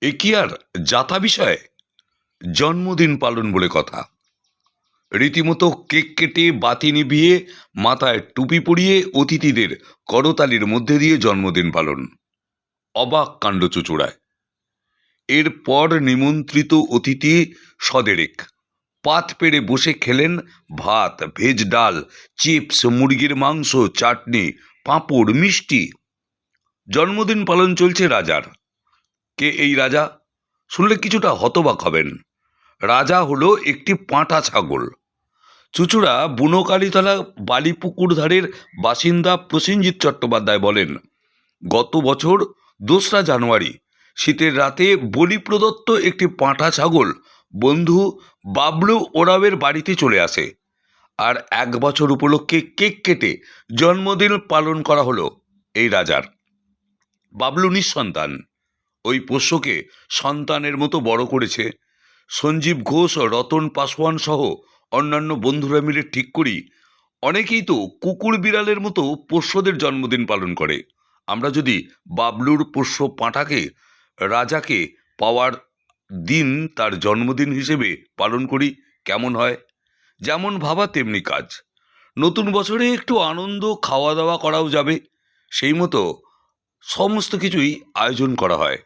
এ কি আর যাতা বিষয়? জন্মদিন পালন বলে কথা। রীতিমতো কেক কেটে বাতি নিভিয়ে মাথায় টুপি পরিয়ে অতিথিদের করতালির মধ্যে দিয়ে জন্মদিন পালন। অবাক কাণ্ড চুচুড়ায়। এরপর নিমন্ত্রিত অতিথি সদেরেক। পাত পেড়ে বসে খেলেন ভাত, ভেজ ডাল, চিপস, মুরগির মাংস, চাটনি, পাঁপড়, মিষ্টি। জন্মদিন পালন চলছে রাজার। কে এই রাজা? শুনলে কিছুটা হতবাক হবেন। রাজা হলো একটি পাঁঠা ছাগল। চুচুড়া বুনোকালীতলা বালিপুকুর ধারের বাসিন্দা প্রসেনজিৎ চট্টোপাধ্যায় বলেন, গত বছর দোসরা জানুয়ারি শীতের রাতে বলি প্রদত্ত একটি পাঁঠা ছাগল বন্ধু বাবলু ওরাবের বাড়িতে চলে আসে। আর এক বছর উপলক্ষে কেক কেটে জন্মদিন পালন করা হলো এই রাজার। বাবলু নিঃসন্তান। ওই পোষ্যকে সন্তানের মতো বড় করেছে। সঞ্জীব ঘোষ রতন পাসওয়ান সহ অন্যান্য বন্ধুরা মিলে ঠিক করি, অনেকেই তো কুকুর বিড়ালের মতো পোষ্যদের জন্মদিন পালন করে। আমরা যদি বাবলুর পোষ্য পাঁঠাকে, রাজাকে পাওয়ার দিন তার জন্মদিন হিসেবে পালন করি, কেমন হয়? যেমন ভাবা তেমনি কাজ। নতুন বছরে একটু আনন্দ খাওয়া দাওয়া করাও যাবে। সেই মতো সমস্ত কিছুই আয়োজন করা হয়।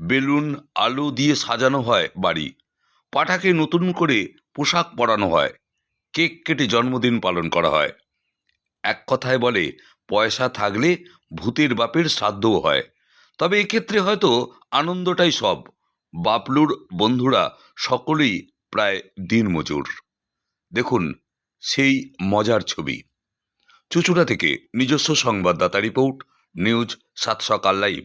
বেলুন, আলো দিয়ে সাজানো হয় বাড়ি। পাঠাকে নতুন করে পোশাক পরানো হয়। কেক কেটে জন্মদিন পালন করা হয়। এক কথায় বলে, পয়সা থাকলে ভূতের বাপের শ্রাদ্ধও হয়। তবে এক্ষেত্রে হয়তো আনন্দটাই সব। বাপলুর বন্ধুরা সকলেই প্রায় দিনমজুর। দেখুন, সেই মজার ছবি। চুচুড়া থেকে নিজস্ব সংবাদদাতা রিপোর্ট, নিউজ সাত সকাল লাইভ।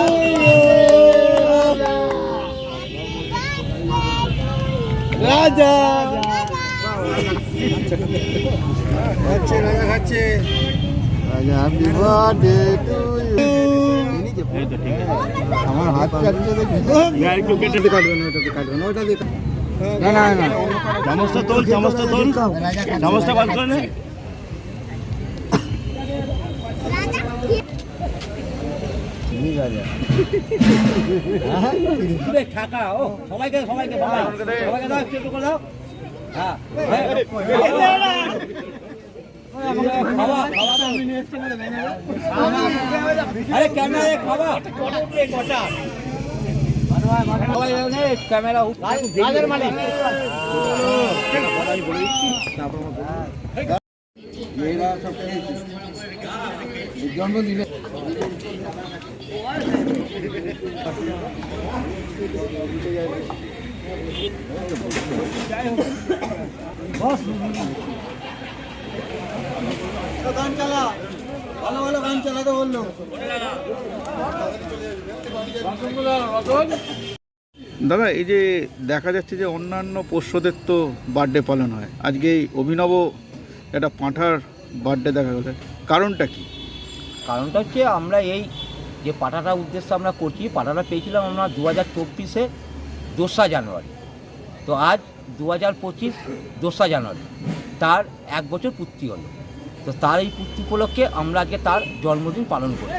রাজা। খাচ্ছে রাজা খাচ্ছে। রাজা হ্যাপি বার্থডে টু আমার হাত কাটছে দেখি একটু কেটে কাটবে না ওটাতে কাটবে না ওটা দিয়ে না না না চামচটা তোল চামচটা তোল। চামচটা বার করে নে থাকা ও সবাইকে সবাইকে সবাইকে দাও একটু করে দাও। হ্যাঁ খাওয়া খাওয়া আরে ক্যামেরা খাওয়া সবাই ক্যামেরা জন্মদিনে গান চালা ভালো ভালো গান বলল দাদা, এই যে দেখা যাচ্ছে যে অন্যান্য পোষ্যদের তো বার্থডে পালন হয়। আজকে এই অভিনব একটা পাঁঠার বার্থডে দেখা গেল কারণটা কি? কারণটা হচ্ছে আমরা এই যে পাঠাটা উদ্দেশ্যে আমরা করছি, পাঠাটা পেয়েছিলাম আমরা দু হাজার চব্বিশে দোসরা জানুয়ারি। তো আজ দু হাজার পঁচিশ দোসরা জানুয়ারি। তার এক বছর পূর্তি হলো। তো তার এই পূর্তি উপলক্ষে আমরা আজকে তার জন্মদিন পালন করি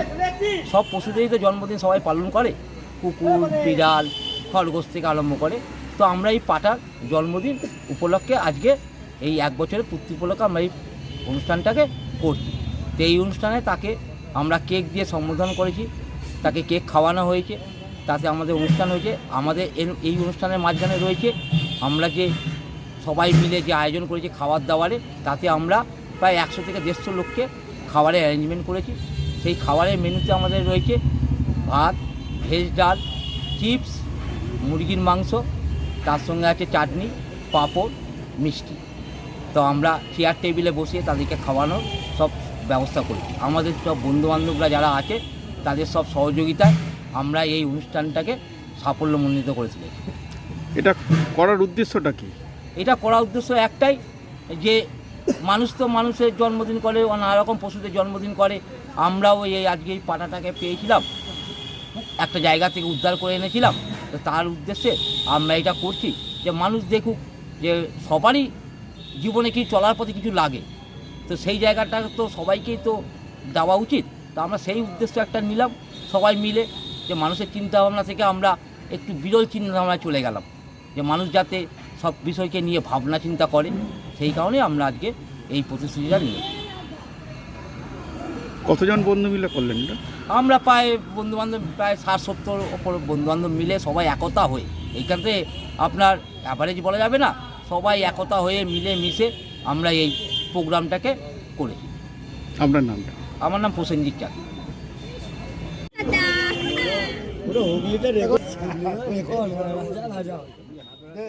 সব পশুদেরই তো জন্মদিন সবাই পালন করে। কুকুর, বিড়াল, খরগোশ থেকে আরম্ভ করে। তো আমরা এই পাটার জন্মদিন উপলক্ষে আজকে এই এক বছরের পূর্তি উপলক্ষে আমরা এই অনুষ্ঠানটাকে করছি। তো এই অনুষ্ঠানে তাকে আমরা কেক দিয়ে সম্বোধন করেছি, তাকে কেক খাওয়ানো হয়েছে, তাতে আমাদের অনুষ্ঠান হয়েছে, আমাদের এই অনুষ্ঠানের মাঝখানে রয়েছে, আমরা যে সবাই মিলে যে আয়োজন করেছি খাবার দাবারে তাতে আমরা প্রায় একশো থেকে দেড়শো লোককে খাবারের অ্যারেঞ্জমেন্ট করেছি। সেই খাবারের মেনুতে আমাদের রয়েছে ভাত, ভেজ ডাল, চিপস, মুরগির মাংস, তার সঙ্গে আছে চাটনি, পাঁপড়, মিষ্টি। তো আমরা চেয়ার টেবিলে বসিয়ে তাদেরকে খাওয়ানোর সব ব্যবস্থা করেছি আমাদের সব বন্ধুবান্ধবরা যারা আছে তাদের সব সহযোগিতায় আমরা এই অনুষ্ঠানটাকে সাফল্যমণ্ডিত করে তুলেছি। এটা করার উদ্দেশ্যটা কি? এটা করার উদ্দেশ্য একটাই যে মানুষ তো মানুষের জন্মদিন করে ও নানা রকম পশুদের জন্মদিন করে। আমরাও এই আজকে এই পাটাটাকে পেয়েছিলাম একটা জায়গা থেকে উদ্ধার করে এনেছিলাম। তো তার উদ্দেশ্যে আমরা এটা করছি যে মানুষ দেখুক যে সবারই জীবনে কি চলার পথে কিছু লাগে। তো সেই জায়গাটা তো সবাইকেই তো দেওয়া উচিত। তো আমরা সেই উদ্দেশ্য একটা নিলাম সবাই মিলে যে মানুষের চিন্তা ভাবনা থেকে আমরা একটু বিরল চিন্তা ভাবনায় চলে গেলাম। যে মানুষ যাতে সব বিষয়কে নিয়ে ভাবনা চিন্তা করে সেই কারণে আমরা আজকে এই প্রতিশ্রুতিটা নিয়েছি কতজন বন্ধু মিলে করলেন আমরা প্রায় বন্ধুবান্ধব প্রায় ষাট সত্তর ওপর বন্ধুবান্ধব মিলে সবাই একতা হয়ে এইখানতে আপনার অ্যাভারেজ বলা যাবে না সবাই একতা হয়ে মিলে মিশে আমরা এই প্রোগ্রামটাকে করেছি আপনার নামটা? আমার নাম প্রসেনজিৎ চাকরি। দে